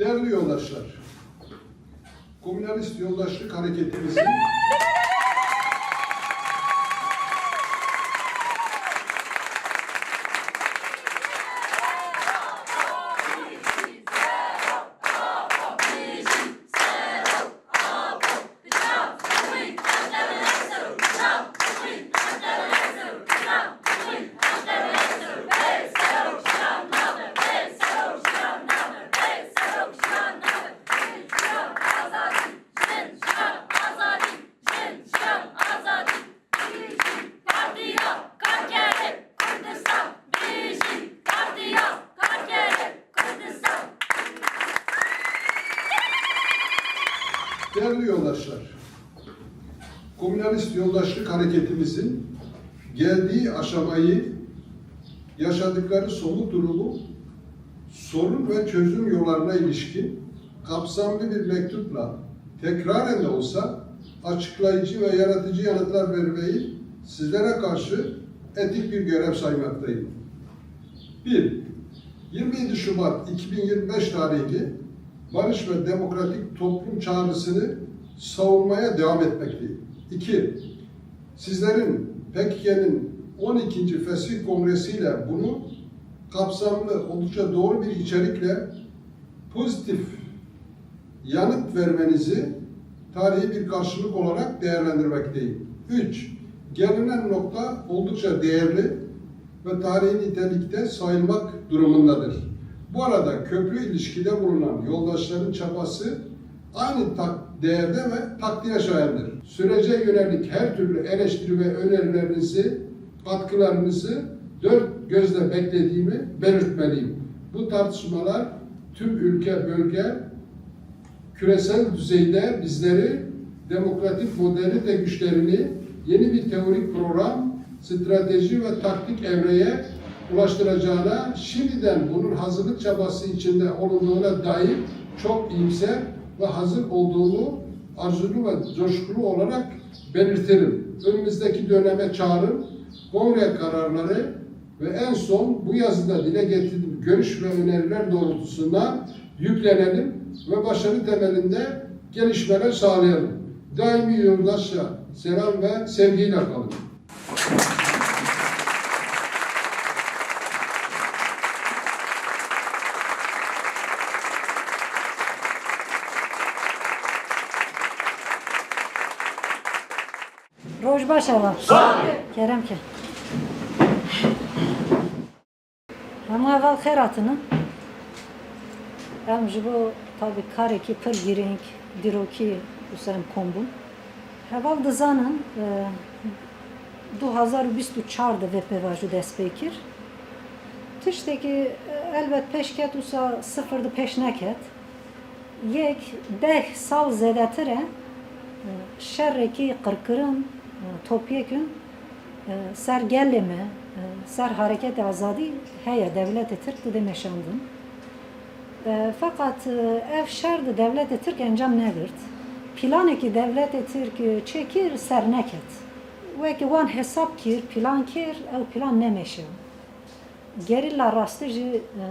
Değerli yoldaşlar, Komünist Yoldaşlık Hareketimizin Değerli yoldaşlar, Komünist Yoldaşlık Hareketimizin geldiği aşamayı, yaşadıkları somut durumu, sorun ve çözüm yollarına ilişkin kapsamlı bir mektupla tekraren de olsa açıklayıcı ve yaratıcı yanıtlar vermeyi sizlere karşı etik bir görev saymaktayım. 1. 27 Şubat 2025 tarihli barış ve demokratik toplum çağrısını savunmaya devam etmekteyim. 2. Sizlerin PKK'nin 12. Fesih Kongresi ile bunu kapsamlı, oldukça doğru bir içerikle pozitif yanıt vermenizi tarihi bir karşılık olarak değerlendirmekteyim. 3. Gelinen nokta oldukça değerli ve tarihi nitelikte sayılmak durumundadır. Bu arada köprü ilişkide bulunan yoldaşların çabası aynı tak değerde ve takdire şayandır. Sürece yönelik her türlü eleştiri ve önerilerinizi, katkılarınızı dört gözle beklediğimi belirtmeliyim. Bu tartışmalar tüm ülke, bölge, küresel düzeyde bizleri demokratik modernite güçlerini yeni bir teorik program, strateji ve taktik evreye ulaştıracağına, şimdiden bunun hazırlık çabası içinde olunduğuna dair çok iyimser ve hazır olduğunu arzulu ve coşkulu olarak belirtelim. Önümüzdeki döneme çağrım, kongre kararları ve en son bu yazıda dile getirdiğim görüş ve öneriler doğrultusunda yüklenelim ve başarı temelinde gelişmeler sağlayalım. Daimi yoldaşça selam ve sevgiyle kalın. Rojbaşeva. Kerem ki. Ama evvel xeratını. Em ji bo tabi karekî pir girîng dîrokî usem kombûn. Heval dizanin e, 2024 de VPV jî dest pê kir. Tiştekî e, elbet peşket usa sıfır da peş neket. Yek deh sal zedetir e şerrekî qirkirin topyekün ser geleme ser hareket azadî heye devleti Türk de meşandın. E, Fakat e, ev şer de devleti Türk encam negirt. Planekî devleti Türk çekir ser neket. Wekî wan hesap kir, plan kir, ew plan nemeşe. Gerilla rastî jî e,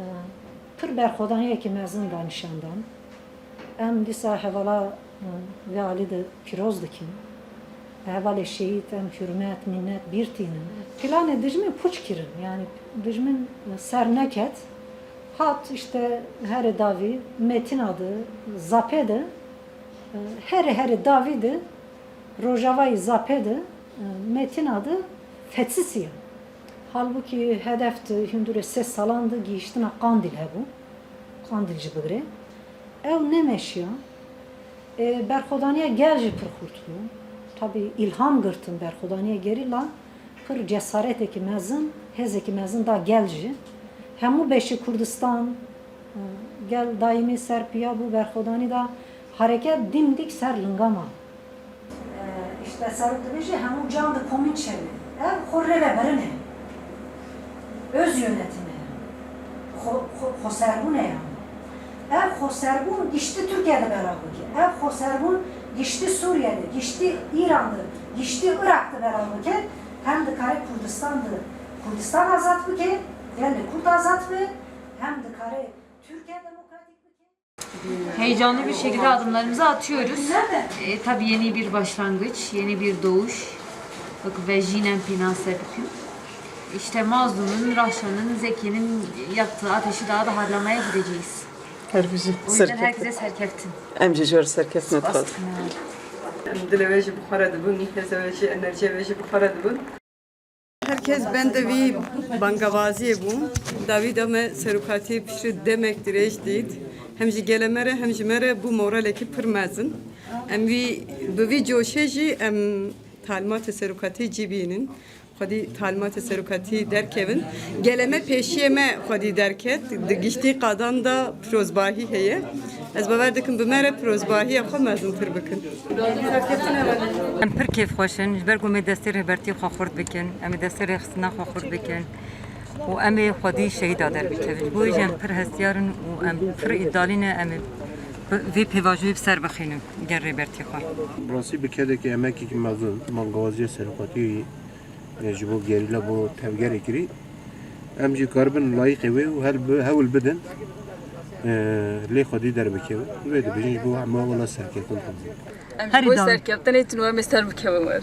pir berxwedaniyekî mezin da nişandan. Em dîsa hevala ve Ali de piroz dikin. Hevalê şehit em hürmet, minnet bir tînin. Planê dijmin puç kirin. Yani dijmin ser neket. Hat işte her davi metin adı zapede her her davidi rojavayı zapede metin adı fetsisiye. Halbuki hedefti hündüre ses salandı giyiştina kandil hebu. Kandilci bigre. Ev ne meşya? E, berxodaniye gel ji pir xurtbû. Tabi ilham girtin berxodaniye geri la pir cesareteki mezin, hezeki mezin da gel jî. Hemû beşi Kurdistan e, gel daimi serpiya bu berxodani da hareket dimdik ser lingama. İşte serut dibêje hemû can di komîn çevi. Ev xurre ve berine. Öz yönetimi. Xoserbûne yani. Ev Xoserbûn gişti Türkiye'de beraber. Ev Xoserbûn gişti Suriye'de, gişti İran'da, gişti Irak'ta ki. Hem de kare Kurdistan'da. Kurdistan azat bu ki, yani Kurd azat mı? Hem de kare Türkiye demokratik ki. Heyecanlı bir şekilde adımlarımızı atıyoruz. E, tabii yeni bir başlangıç, yeni bir doğuş. Bak ve jinen pinase bükün. İşte Mazlum'un, Rahşan'ın, Zeki'nin yaktığı ateşi daha da harlamaya gideceğiz. هربجي O yüzden سركت herkese serkeftin. ام جي جور سركت ندخل دلوێژی بخۆرە دەبوون هێزەوێژی ئەنەرژێوێژی بخۆرە دەبوون Herkes ben de bir bangavaziye bu. David ama serukati pişri demek direş değil. Hem ji gelemere hem ji mere bu moraleki pırmazın. Em vi bu vi coşeji em talimat serukati cibinin. Xwedî talimat serukatî derkevin. Geleme peşiyeme xwedî derket. Di giştî qadan da pirozbahî heye. Ez bawer dikim bi me re pirozbahiya xwe mezintir bikin. Em pir kêf xweşin ji ber ku me destê rêbertî xwe xurt bikin em ê destê rêxistina xwe xurt bikin û em ê xwedî şehîda derbikevin ji bo jî em pir hestiyarin û em pir îdalî ne em ê bi- vê pêvajoyê bi ser bixînin ji bo gerîla bo tevgerê kirî em jî karibin layıqê wê û hel hewl bidin lê xwedî derbikeve wê dibêjin ji bo hema wela serketin Her Bu idare. serkeften etin ve meser bükemem var.